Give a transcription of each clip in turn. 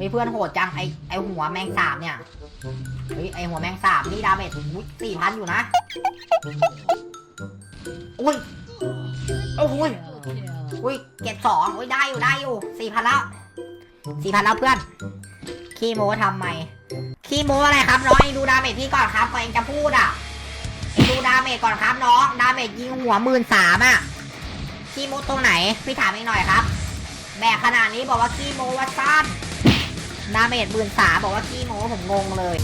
ฮ้ยเพื่อนโหดจังไอไอหัวแมงสาบเนี่ยเฮ้ยไอหัวแมงสาบนี่ดาเมจสี่พันอยู่นะอุ้ยโอ้โหยอุ้ยเก็บสองอุ้ยได้อยู่ได้อยู่สี่พันแล้วสี่พันแล้วเพื่อนขี้โม้ทำไมขี้โม้อะไรครับน้องเองดูดาเมจพี่ก่อนครับก่อนเองจะพูดอะเองดูดาเมจก่อนครับน้องดาเมจยิงหัวหมื่นสามอะขี้โม้ตรงไหนพี่ถามเองหน่อยครับแบกขนาดนี้บอกว่าขี้โมว่าสั้น ดาเมจหมื่นสาบอกว่าขี้โมผมงงเลย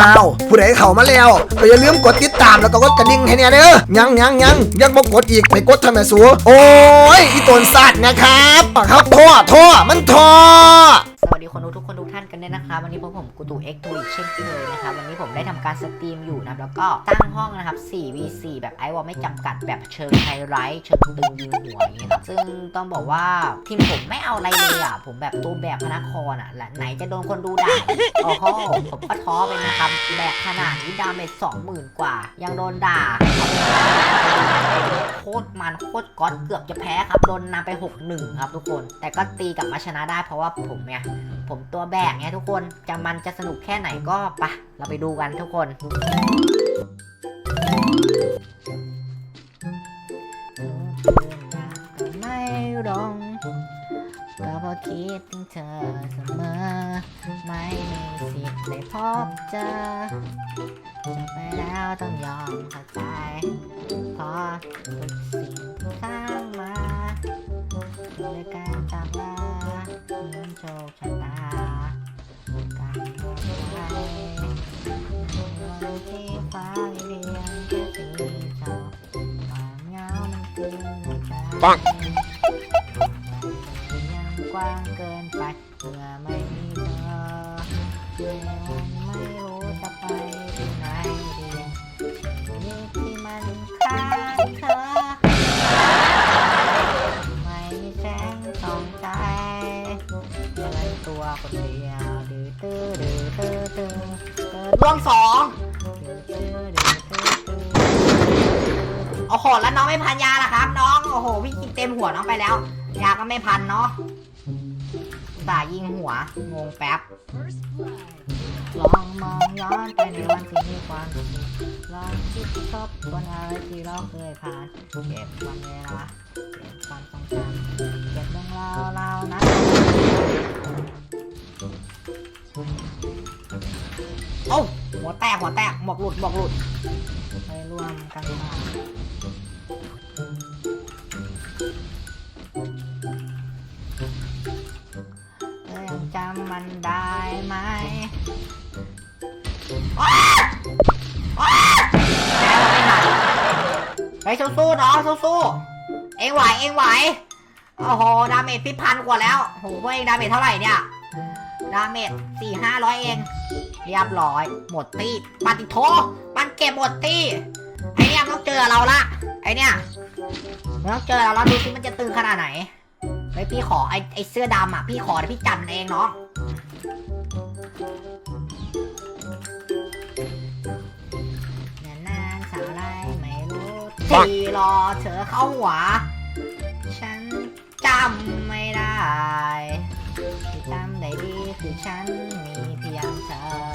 อ้าวผู้ใดเข้ามาแล้วก็อย่าลืมกดติดตามแล้วก็กดกระดิ่งให้เนี่ยเด้อยังยังยังยังบ่กดอีกไปกดทำไมสูโอ้ยอีตนสัตว์นะครับครับท่อท่อมันท่อ สวัสดีคนดูทุกคนทุกท่านกันด้วยนะคะวันนี้พบผมกูตูเอ็กตูอีกเช่นเคยนะครับวันนี้ผมได้ทำการสตรีมอยู่นะครับแล้วก็ตั้งห้องนะครับ 4v4 แบบไอวอลไม่จำกัดแบบเชิงไฮไลท์เชิงตึงยิงหัวอย่างเงี้ยครับซึ่งต้องบอกว่าทีมผมไม่เอาอะไรเลยอะผมแบบตัวแบบพนักคอนอะและไหนจะโดนคนดูด่าโอ้โหผมก็ท้อไปนะครับแบกขนาดนี้ดาเมจสองหมื่นกว่า ยังโดนด่า โคตรมันโคตรก๊อตเกือบจะแพ้ครับโดนนำไป 6-1 ครับทุกคน แต่ก็ตีกลับมาชนะได้เพราะว่าผมเนี่ยผมตัวแบกเนี่ยทุกคนจะมันจะสนุกแค่ไหนก็ปะเราไปดูกันทุกคนไม่ร้องก็เพราะคิดถึงเธอเสมอ ไม่มีสิทธิ์ได้พบเจอ ไปแล้วต้องยอมเข้าใจพราะทุกสิ่งทุกทางมาด้วยการจากลาเหมือนโชคชะตาการเดินไปวันที่ฟ้าเรียงแค่สีเทาความเงามันกินในใจปังยังกว้างเกินไปเมื่อไม่ วงสองดื้อตื้อดื้อตื้อตื้อโอ้โหแล้วน้องไม่พันยาล่ะครับ น้องโอ้โหพี่กินเต็มหัวน้องไปแล้ว ยาก็ไม่พันเนาะด่ายิงหัวงงแป๊บลองมองย้อนไปในวันที่มีความสุขลองคิดทบทวนอะไรที่เราเคยผ่านเก็บวันเวลา หมวกหลุดหมวกหลุดไปร่วมกันมาเธอยังจำมันได้ไหมไปสู้ๆน้องสู้ๆเองไหวเองไหวโอ้โหดาเมจพี่พันกว่าแล้วโหพวกเองดาเมจเท่าไหร่เนี่ย ดาเมจสี่ห้าร้อยเอง เรียบร้อย หมดตี้ปฏิโทมันเก็บหมดตี้ไอเนี่ยมันต้องเจอเราละไอเนี่ยมันต้องเจอเราแล้วดูสิมันจะตึงขนาดไหนเฮ้ยพี่ขอไอไอเสื้อดำอะพี่ขอพี่จัดมันเองน้องนานๆสาวไรไม่รู้ที่รอเธอเข้าหัว ฉันจำไม่ได้ที่จำได้ดีคือฉันมีเพียงเธอ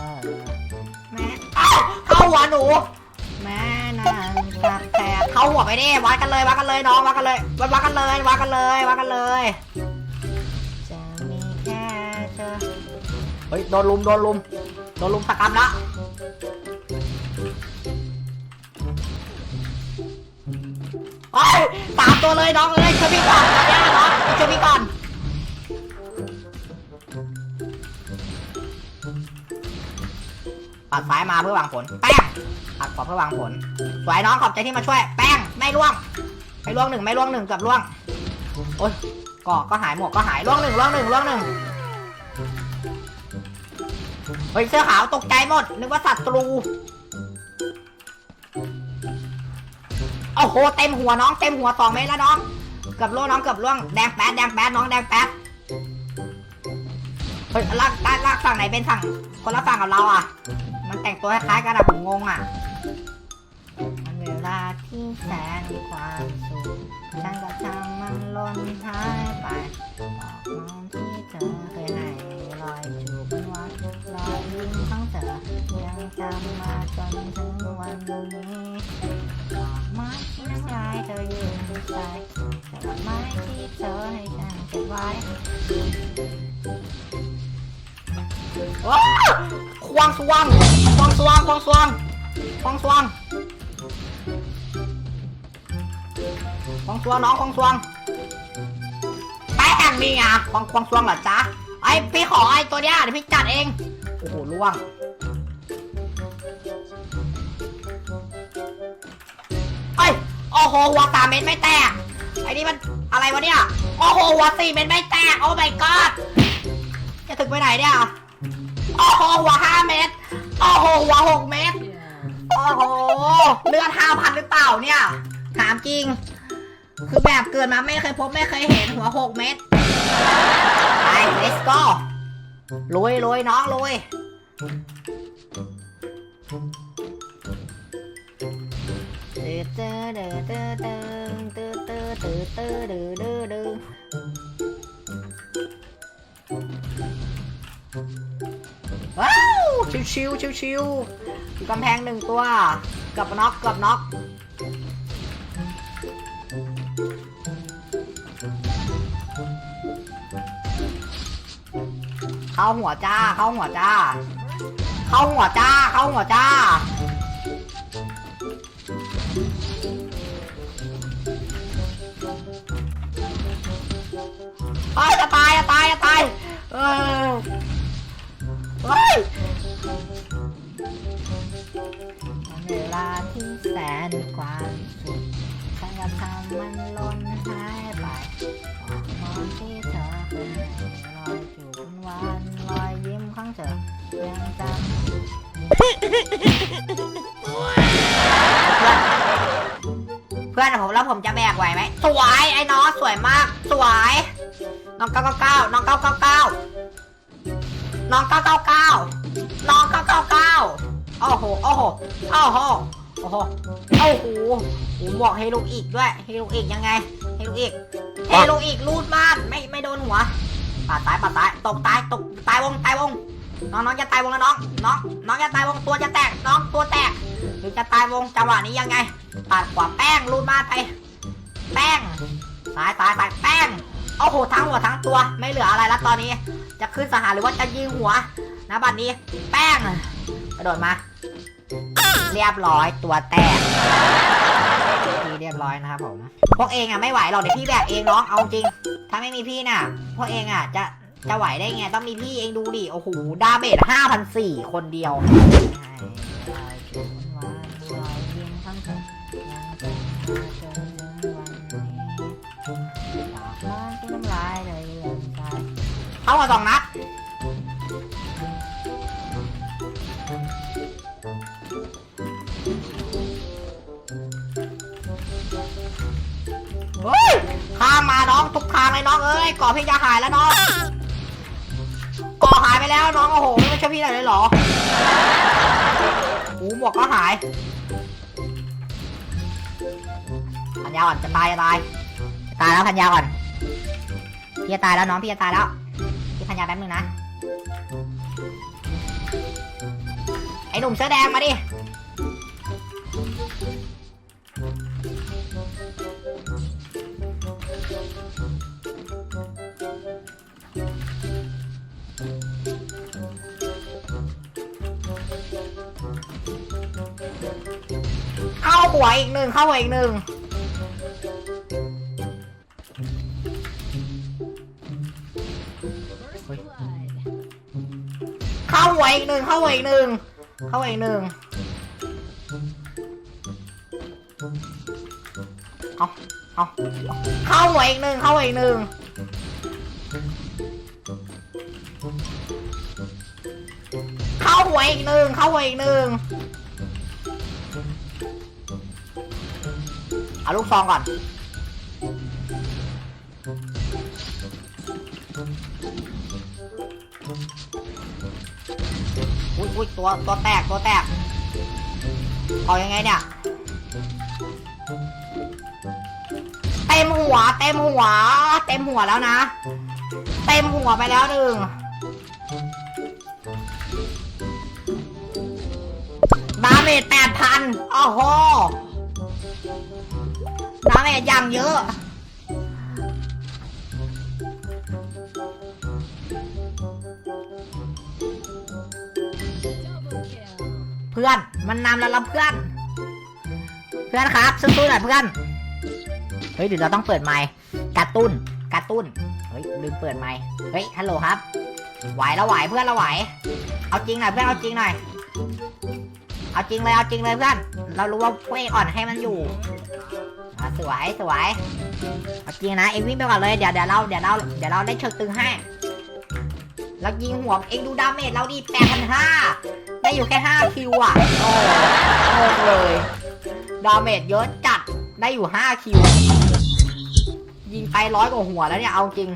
าเข้าหัวหนูแม่นางสักแทกเข้าหัวไปดิวัดกันเลยวัดกันเลยน้องวัดกันเลยวัดวัดกันเลยวัดกันเลยวัดกันเลยจะมีแค่เธอเฮ้ยโดนลุมโดนลุมโดนลุมตะกรรมละโอ้ยสามตัวเลยน้องเอ้ยช่วยพี่ก่อนตอนเนี้ยน้องช่วยพี่ก่อน ปัดซ้ายมาเพื่อวางผล แป้งปัดขวาเพื่อวางผล สวยน้องขอบใจที่มาช่วย แป้งไม่ล่วง ไม่ล่วงหนึ่งไม่ล่วงหนึ่งเกือบล่วง โอ้ยก็ก็หายหมวกก็หายล่วงหนึ่งล่วงหนึ่งล่วงหนึ่งเฮ้ยเสื้อขาวตกใจหมด นึกว่าศัตรูโอ้โหเต็มหัวน้องเต็มหัวสองเมตรแล้วน้องเกือบล่วงน้องเกือบล่วงแดงแป๊ดแดงแป๊ดน้องแดงแป๊ดเฮ้ยลากลากลากฝั่งไหนเป็นฝั่งคนละฝั่งกับเราอะ มันแต่งตัวคล้ายๆกันอะผมงงอะมันเวลาที่แสนมีความสุขฉันก็ทำมันล่นหายไปบอกมองที่เธอเคยให้รอยจูบมันวัดรอยยิ้มของเธอยังจำมาจนถึงวันนี้ดอกไม้ที่น้ำลายเธอยืนใส่ดอกไม้ที่เธอให้ฉันเก็บไว้ ว้าวควงสวงควางสวงควงสวงควงสวงควงสวงน้องควงสวงแป้งนี่ไงควางควงสวงเหรอจ๊ะไอพี่ขอไอตัวเนี้ยเดี๋ยวพี่จัดเอง โอ้โหล่วงเอ้ยโอ้โหหัวสามเม็ดไม่แตกไอ้นี่มันอะไรวะเนี่ย โอ้โหหัวสี่เม็ดไม่แตก โอ้ my god จะถึงไปไหนเนี่ย โอ้โหหัวห้าเม็ดโอ้โหหัวหกเม็ดโอ้โหเลือดห้าพันหรือเปล่าเนี่ยถามจริง คือแบบเกิดมาไม่เคยพบไม่เคยเห็นหัวหกเม็ดไป let's go ลุยลุยน้องลุย ว้าวชิวชิวชิวชิวๆอกำแพงหนึ่งตัวเกับน็อกเกับน็อกเข้าหัวจ้าเข้าหัวจ้า เข้าหัวจ้าเข้าหัวจ้าเฮ้ยจะตายจะตายจะตายเออ เฮ้ยเวลาที่แสนกว้างสุดฉันทำมันล่นหายไปมองที่เธอเคยให้รอยจูบวานรอยยิ้มของเธอยังจำเพื่อนผมแล้วผมจะแบกไหวไหมสวยไอ้น้องสวยมาก สวย น้องเก้าเก้าเก้าน้องเก้าเก้าเก้า น้องเก้าเก้าเก้าน้องเก้าเก้าเก้าโอ้โหโอ้โหโอ้โหโอ้โหโอ้โหผมบอกให้ลูกอีกด้วยให้ลูกอีกยังไงให้ลูกอีกให้ลูกอีกรูดบ้านไม่ไม่โดนหัวปาดตายปาดตายตกตายตกตายวงตายวงน้องน้องจะตายวงแล้วน้องน้องน้องจะตายวงตัวจะแตกน้องตัวแตกหรือจะตายวงจังหวะนี้ยังไงปาดขวาแป้งรูดบ้านไป แป้งตายตายตายแป้งโอ้โหทั้งหัวทั้งตัวไม่เหลืออะไรแล้วตอนนี้ จะขึ้นสหารหรือว่าจะยิงหัวนะบัดนี้ แป้งกระโดดมา เรียบร้อยตัวแตกทีเรียบร้อยนะครับผมพวกเองอะไม่ไหวหรอกเดี๋ยวพี่แบกเองน้องเอาจริง ถ้าไม่มีพี่น่ะ พวกเองอะจะจะไหวได้ไงต้องมีพี่เองดูดิโอ้โหดาเบจห้าพันสี่คนเดียว เข้ามาสองนัดเฮ้ยข้ามมาน้องทุกทางเลยน้องเอ้ยก่อพี่จะหายแล้วน้องก่อหายไปแล้วน้องโอ้โหไม่ใช่พี่หน่อยเลยเหรอหูหมวกก็หายพันยาอ่อนจะตายจะตายจะตายแล้วพันยาอ่อนพี่จะตายแล้วน้องพี่จะตายแล้ว พี่พันยาแป๊บนึงนะ ไอ้หนุ่มเสื้อแดงมาดิ เข้าหัวอีกหนึ่งเข้าหัวอีกหนึ่งาหัวอีกหนึ่งเข้าหัวอีกหนึ่งเข้าหัวอีกหนึ่งเอาเอาเข้าหัวอีกหนึ่งเข้าหัวอีกหนึ่งเข้าหัวอีกหนึ่งเข้าหัวอีกหนึ่งเอาลูกซองก่อน อุ้ยตัวตัวแตกตัวแตกเอายังไงเนี่ยแตต็มหัวเต็มหัว เต็มหัวแล้วนะ เต็มหัวไปแล้วหนึ่งดาเมจแปดพันโอ้โหดาเมจอย่างเยอะ พื่อน มันนำแล้วละเพื่อน เพื่อนครับสู้ๆหน่อยเพื่อน เฮ้ยเดี๋ยวเราต้องเปิดไมค์กร์ตูนกร์ตูนเฮ้ยลืมเปิดไมค์เฮ้ยฮัลโหลครับ ไหวแล้วไหวเพื่อนเราไหว เอาจริงหน่อยเพื่อนเอาจริงหน่อย เอาจริงเลยเอาจริงเลยเพื่อน เรารู้ว่าพวกเองอ่อนให้มันอยู่อะสวยสวยเอาจริงนะเอ็งวิ่งไปก่อนเลยเดี๋ยวเดี๋ยวเราเดี๋ยวเราเดี๋ยวเราได้เชิงตึงให้เรายิงหัวเองดูดาเมจเราดิแปดพันห้า ได้อยู่แค่ห้าคิวอะโอ้โหเลย ดาเมจเยอะจัด ได้อยู่ห้าคิว ยิงไปร้อยกว่าหัวแล้วเนี่ย เอาจริง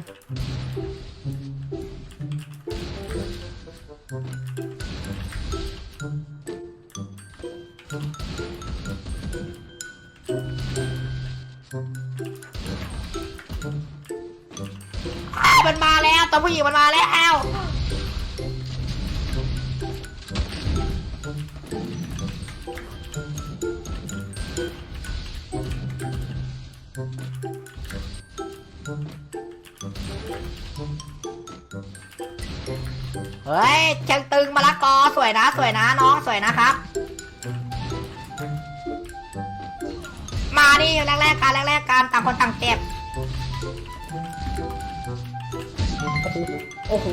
มันมาแล้วตัวผู้หญิงมันมาแล้ว กอสวยนะ สวยนะน้องสวยนะครับ มาดิแรกๆกันแรกๆกันต่างคนต่างเจ็บโอ้โห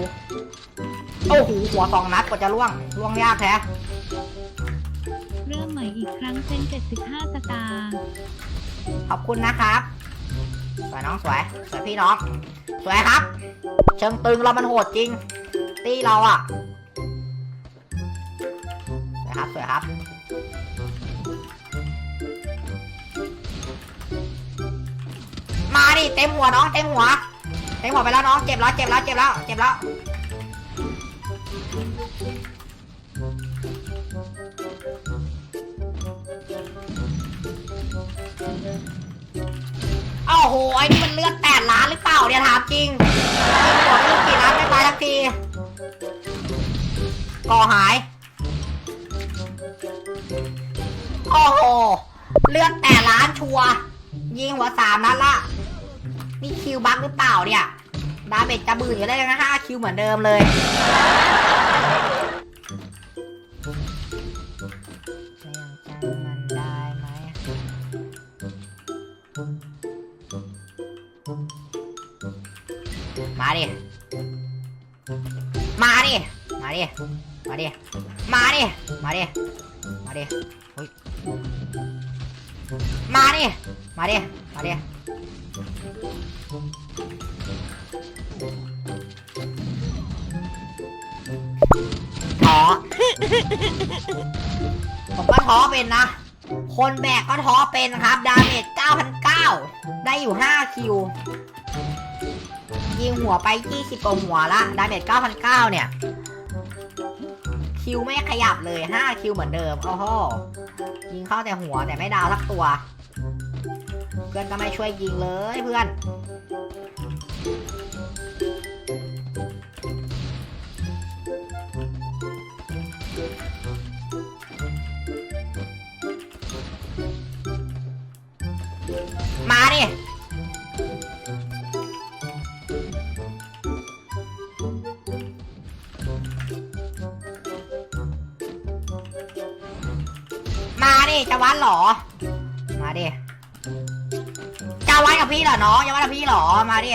โอ้โหหัวสองนัดกว่าจะล่วงล่วงยากแท้เริ่มใหม่อีกครั้งเป็น75สตางค์ขอบคุณนะครับ สวยน้องสวยสวยพี่น้อง สวยครับ เชิงตึงเรามันโหดจริง ตีเราอะ สวยครับ สวยครับ มาดิเต็มหัวน้องเต็มหัว เต็มหัวไปแล้วน้องเจ็บแล้วเจ็บแล้วเจ็บแล้วเจ็บแล้วโอ้โหไอ้นี่มันเลือดแปดล้านหรือเปล่าเนี่ยถามจริงยิงหัวไม่รู้กี่ล้านไม่ตายสักทีก่อหาย โอ้โห เลือดแปดล้านชัว ยิงหัวสามนัดละนี่คิวบัคหรือเปล่าเนี่ย ดาเมจจะบืนอยู่ได้เลยนะห้าคิวเหมือนเดิมเลย มันได้ไหมมาดิ มาดิ มาดิ มาดิ มาดิ มาดิ มาดิเฮ้ยมาดิ มาดิ มาดิ ท้อ ผมก็ท้อเป็นนะ คนแบกก็ท้อเป็นครับ ดาเมจ9,900ได้อยู่ 5 คิว ยิงหัวไป 20กว่าหัวละ ดาเมจ9,900เนี่ย คิวไม่ขยับเลย5คิวเหมือนเดิมโอ้โหยิงเข้าแต่หัวแต่ไม่ดาวสักตัว เพื่อนก็ไม่ช่วยยิงเลยเพื่อน จะวัดเหรอ มาดิจะวัดกับพี่เหรอน้องจะวัดกับพี่เหรอ มาดิ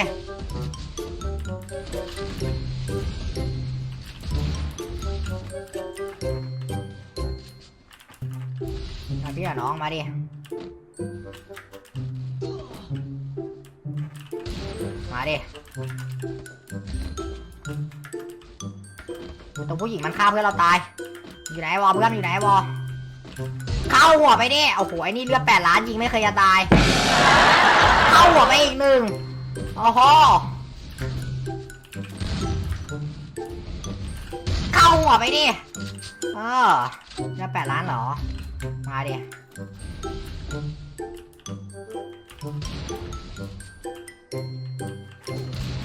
มาพี่เหรอน้องมาดิ มาดิตัวผู้หญิงมันฆ่าเพื่อนเราตาย อยู่ไหนวอเพื่อนอยู่ไหนวอ เข้าหัวไปดิโอ้โหไอ้นี่เลือดแปดล้านยิงไม่เคยจะตาย เข้าหัวไปอีกหนึ่งโอ้โหเข้าหัวไปดิเออเลือดแปดล้านเหรอ มาดิ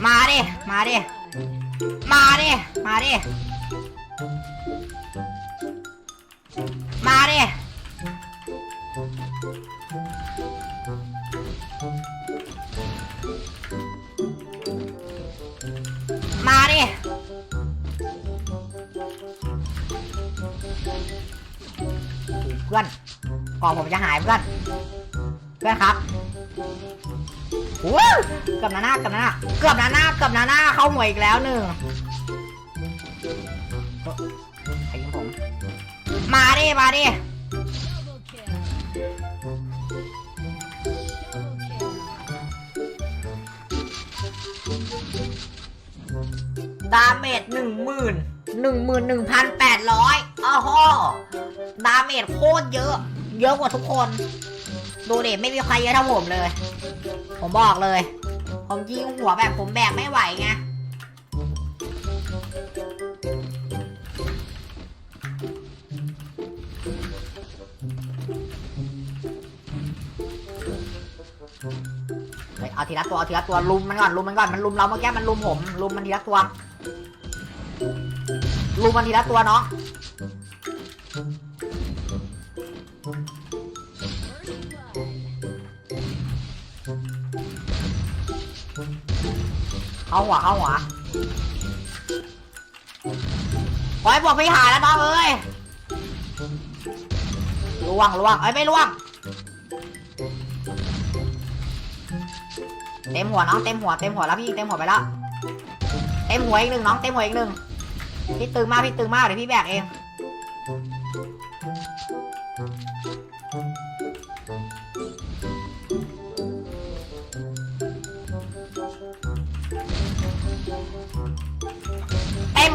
มาดิ มาดิ มาดิ มาดิ มาดิ เพื่อนกล่องผมจะหายเพื่อน เพื่อนครับว้าวเกือบนาหน้าเกือบนาหน้าเกือบนาหน้าเกือบนาหน้าเข้าหมวยอีกแล้วหนึ่งใครยิงผม มาดิ มาดิ ดาเมจหนึ่งหมื่นหนึ่งหมื่นหนึ่งพันแปดร้อยอ้าวโห ดาเมจโคตรเยอะ เยอะกว่าทุกคน ดูเด็ไม่มีใครเยอะเท่าผมเลย ผมบอกเลย ผมยิงหัวแบบผมแบกไม่ไหวไงเฮ้เอาทีละตัวเอาทีละตัวลุมมันก่อนลุมมันก่อนมันลุมเราเมื่อกี้มันลุมผมลุมมันทีละตัวลุมมันทีละตัวเนาะ เข้าหัวเข้าหัวขอให้บอกพี่หายแล้วน้องเอ้ยล่วงล่วงเอ้ยไม่ล่วง เต็มหัวน้องเต็มหัวเต็มหัวแล้วพี่เต็มหัวไปแล้วเต็มหัวอีกหนึ่งน้องเต็มหัวอีกหนึ่งพี่ตึงมากพี่ตึงมากเดี๋ยวพี่แบกเอง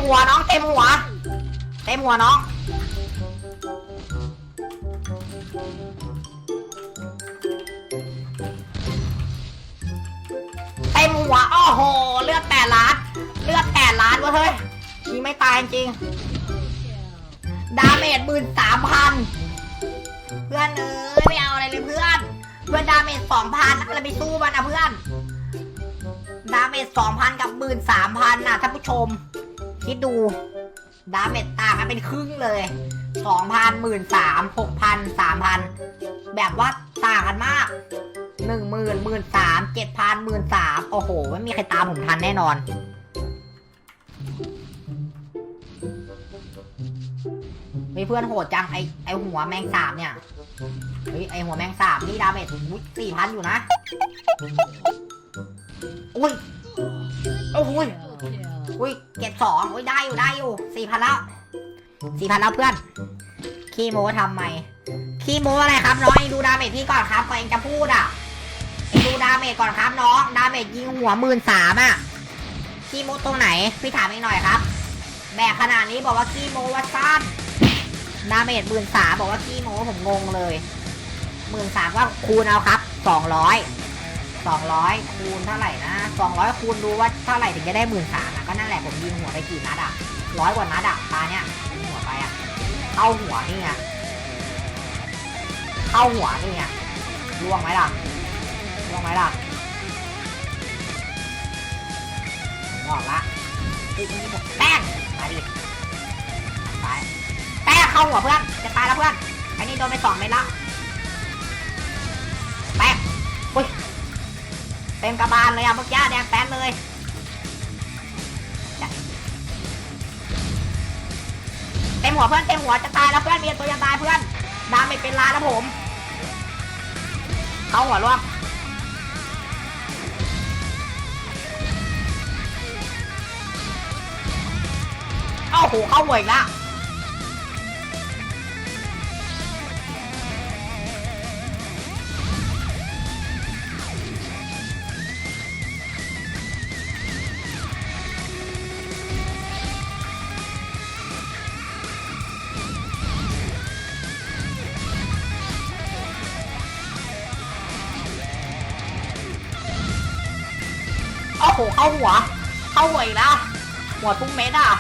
หัวน้องเต็มหัว เต็มหัวน้องเต็มหัวโอ้โห เลือดแปดล้าน เลือดแปดล้านวะเฮ้ยยิงไม่ตายจริง ดาเมจหมื่นสามพันเพื่อนเอ้ยไม่เอาอะไรเลยเพื่อน เพื่อนดาเมจสองพันอะไรไปสู้มันนะเพื่อน ดาเมจสองพันกับหมื่นสามพันน่ะท่านผู้ชม คิดดู ดาเมจต่างกันเป็นครึ่งเลยสองพันหมื่นสามหกพันสามพันแบบว่าต่างกันมากหนึ่งหมื่นหมื่นสามเจ็ดพันหมื่นสามโอ้โห ไม่มีใครตามผมทันแน่นอน เฮ้ยเพื่อนโหดจัง ไอไอหัวแมงสาบเนี่ย เฮ้ยไอหัวแมงสาบนี่ดาเมจสี่พันอยู่นะ อุ้ย โอ้โหย อุ้ยเก็บสองอุ้ยได้อยู่ได้อยู่สี่พันแล้วสี่พันแล้วเพื่อนขี้โมทำไมขี้โมอะไรครับน้องดูดาเมจพี่ก่อนครับก่อนเองจะพูดอะดูดาเมจก่อนครับน้องดาเมจยิงหัวหมื่นสามอะขี้โมตรงไหนพี่ถามเองหน่อยครับแบกขนาดนี้บอกว่าขี้โมว่าสั้นดาเมจหมื่นสามบอกว่าขี้โมผมงงเลยหมื่นสามก็คูณเอาครับสองร้อย สองร้อยคูณเท่าไหร่นะสองร้อยคูณดูว่าเท่าไหร่ถึงจะได้หมื่นสามะก็นั่นแหละผมยิงหัวไปกี่นัดอะร้อยกว่านัดอะตาเนี้ยยิงหัวไปอะเข้าหัวนี่ไงเข้าหัวนี่ไงล่วงไหมล่ะล่วงไหมล่ะบอกละอีกนิดเดียวแป้งมาดิไปแป้งเข้าหัวเพื่อนจะตายแล้วเพื่อนไอ้นี่โดนไปสองเม็ดละแป้งอุ้ย เต็มกระบาลเลยอะเมื่อกี้แดงแป้นเลยเต็มหัวเพื่อนเต็มหัวจะตายแล้วเพื่อนเมียตัวจะตายเพื่อนดาไม่เป็นลานแล้วผมเข้าหัวร่วงเอ้าโหเข้าหัวอีกแล้วาหัว เข้าหัวอีกแล้ว หัวทุกเม็ดอะ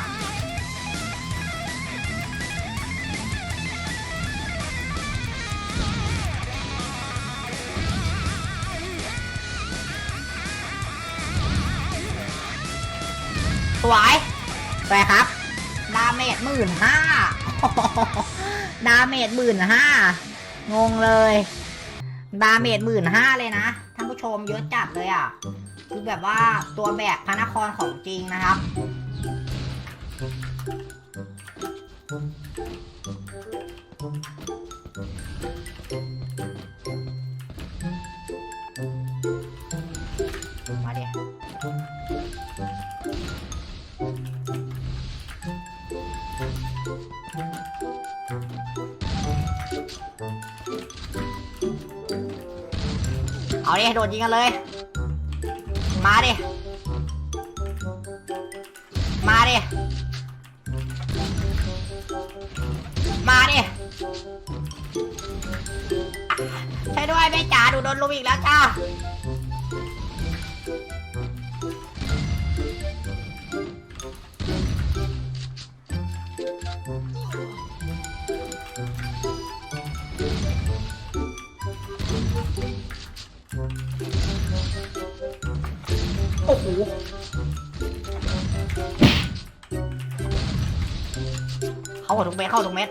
สวยสวยครับ ดาเมจหมื่นห้า ดาเมจหมื่นห้า งงเลย ดาเมจหมื่นห้าเลยนะ ท่านผู้ชมเยอะจัดเลยอะ แบบว่าตัวแบกพระนครของจริงนะครับ มาเดิเอาดิโดดยิงกันเลย มาดิ มาดิ มาดิใช่วยด้วยแม่จ๋าดูโดนลุมอีกแล้วจ้า โอ้โหเข้าหัวทุกเม็ดเข้าทุกเม็ด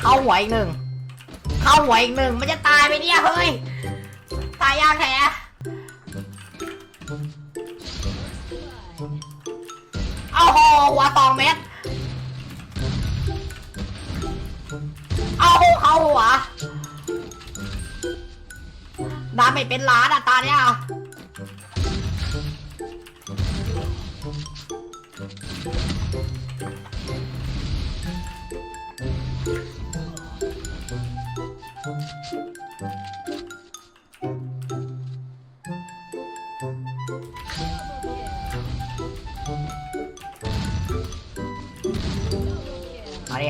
เข้าหัวอีกหนึ่งเข้าหัวอีกหนึ่งมันจะตายไปเนี่ยเฮ้ยตายยากแท้เอาโหหัวสองเม็ด ดาเมจเป็นล้านอะตาเนี่ยมาดิ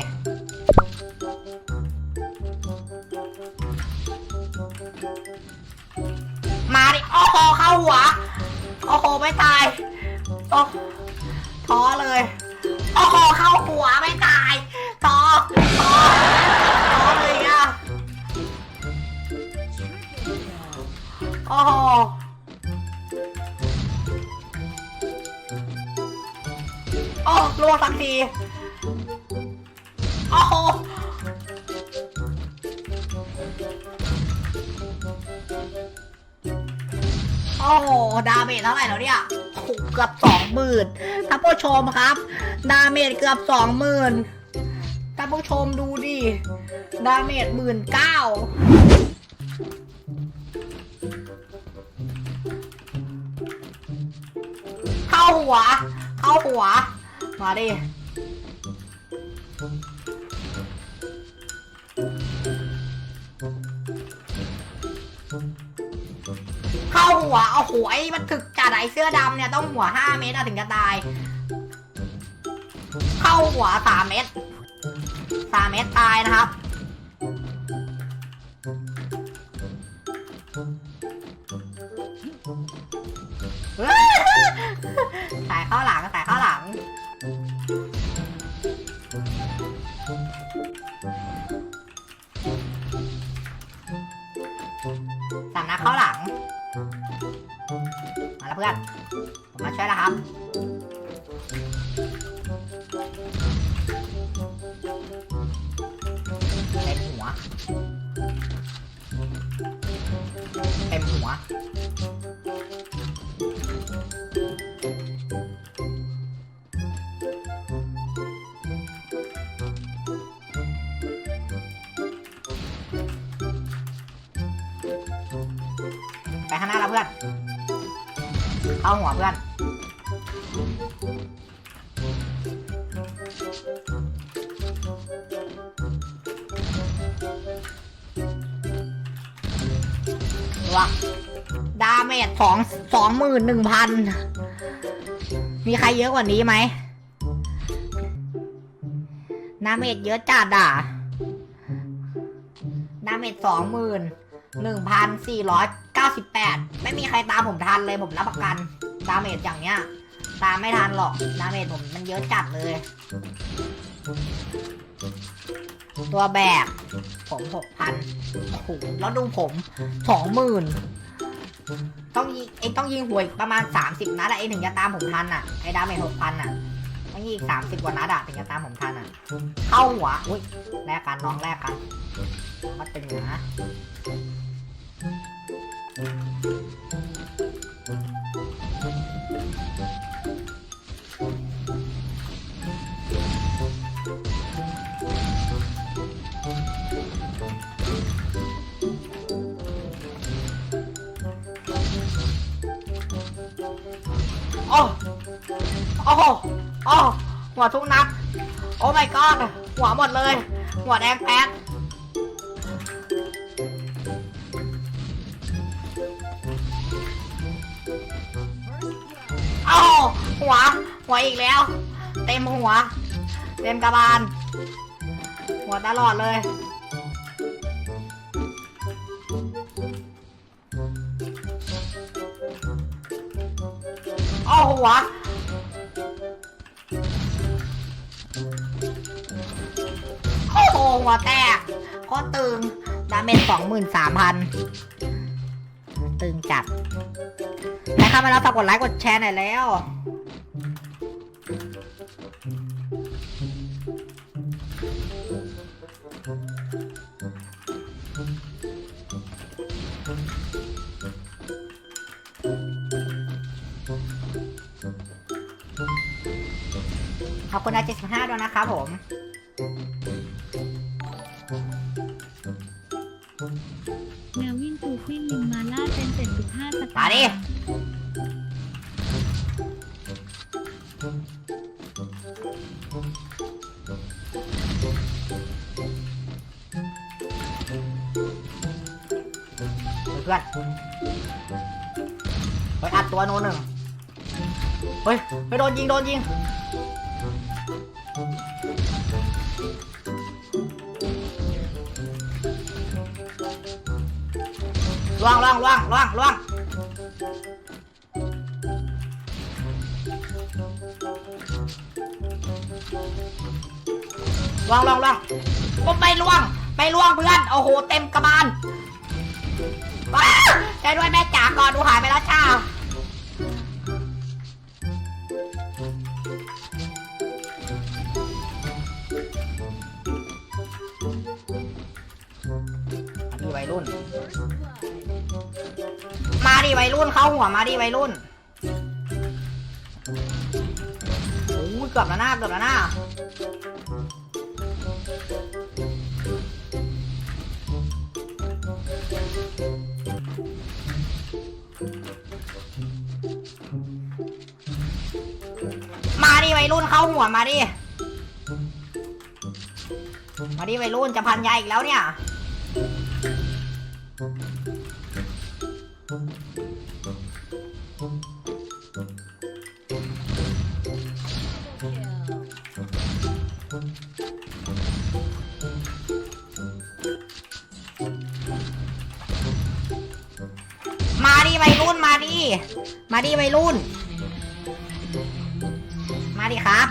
าหัว โอ้โห ไม่ตายโอ้ท้อเลย โอ้โห เข้าหัวไม่ตายท้อท้อท้อเลยอะโอ้โหโอ้ลวงสักที โอ้โหดาเมจเท่าไหร่แล้วเนี่ยเกือบสองหมื่นท่านผู้ชมครับ ดาเมจเกือบสองหมื่นท่านผู้ชมดูดิ ดาเมจหมื่นเก้าเข้าหัว เข้าหัว มาดิ หัวเอาหัวไอ้มันถึกจัดไอ้เสื้อดำเนี่ยต้องหัวห้าเมตรถึงจะตาย เข้าหัวสามเมตรสามเมตรตายนะครับ ไปข้างหน้าแล้วเพื่อนเข้าหัวเพื่อน ตัวดาเมจสองสองหมื่นหนึ่งพัน มีใครเยอะกว่านี้ไหมดาเมจเยอะจัดอะดาเมจสองหมื่นหนึ่งพันสี่ร้อย เก้าสิบแปดไม่มีใครตามผมทันเลยผมรับประกัน ดาเมจอย่างเนี้ย ตามไม่ทันหรอก ดาเมจผมมันเยอะจัดเลย ตัวแบก ผมหกพันโอ้โหแล้วดูผมสองหมื่นต้องยิงเองต้องยิงหวยประมาณ 30 นัดอะเองถึงจะตามผมทันอะไอ้ดาเมจหกพันอะต้องยิงอีก 30 กว่านัดอะถึงจะตามผมทันอะเข้าหัวอุ้ยแลกกันน้องแลกกันวัดตึงอยู่นะ โอ้โอ้โอ้หัวทุกนัด โอ้ my god หัวหมดเลย หัวแดงแป๊ด หัว หัวอีกแล้ว เต็มหัว เต็มกระบาล หัวตลอดเลย โอ้หัวโอ้โหหัวแตกโคตรตึงดาเมจสองหมื่นสามพันตึงจัดใครเข้ามาแล้วฝากกดไลค์กดแชร์หน่อยแล้วา75ด้วยนะครับผม แนววิ่งตูฟินลิงมาล่าเป็น75สมาตาร์ดิ เพื่อนเฮ้ยอัดตัวโนหนึ่งเฮ้ยเฮ้ยโดนยิงโดนยิง ล่วงล่วงล่วงล่วงล่วงล่วงล่วงล่วงก็ไปล่วง ไปล่วงเพื่อน โอ้โห เต็มกระบาลว้าใจด้วยแม่จ๋าก่อนดูหายไปแล้วจ้ามาดิวัยรุ่น ดิวัยรุ่นเข้าหัวมาดิวัยรุ่นโอ้ยเกือบแล้วหน้าเกือบแล้วหน้ามาดิวัยรุ่นเข้าหัวมาดิ มาดิวัยรุ่นจะพันยาอีกแล้วเนี่ย มาดิวัยรุ่น มาดิครับ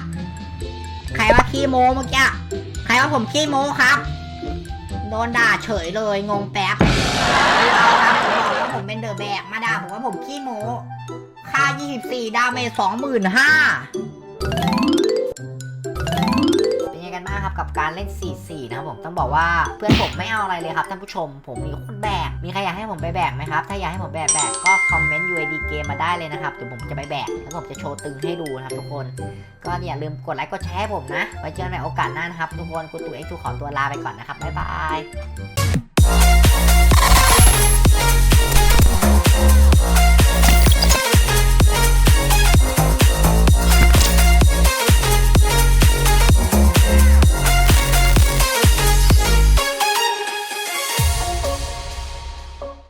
ใครว่าขี้โมเมื่อกี้ใครว่าผมขี้โมครับ โดนด่าเฉยเลยงงแป๊บไม่เอาครับผมบอกว่าผมเป็นเดอะแบกมาด่าผมว่าผมขี้โมค่า 24 ดาเมจ25,000 กันบ้ากครับกับการเล่น 4-4 นะครับผมต้องบอกว่าเพื่อนผมไม่เอาอะไรเลยครับท่านผู้ชม ผมมีคนแบก มีใครอยากให้ผมไปแบกไหมครับถ้าอยากให้ผมแบกแบกก็คอมเมนต์ UID เกมมาได้เลยนะครับเดี๋ยวผมจะไปแบกแล้วผมจะโชว์ตึงให้ดูนะครับทุกคนก็อย่าลืมกดไลค์กดแชร์ให้ผมนะไว้เจอกันในโอกาสหน้านะครับทุกคนกูตูเอ็กซ์ทูขอตัวลาไปก่อนนะครับบ๊ายบาย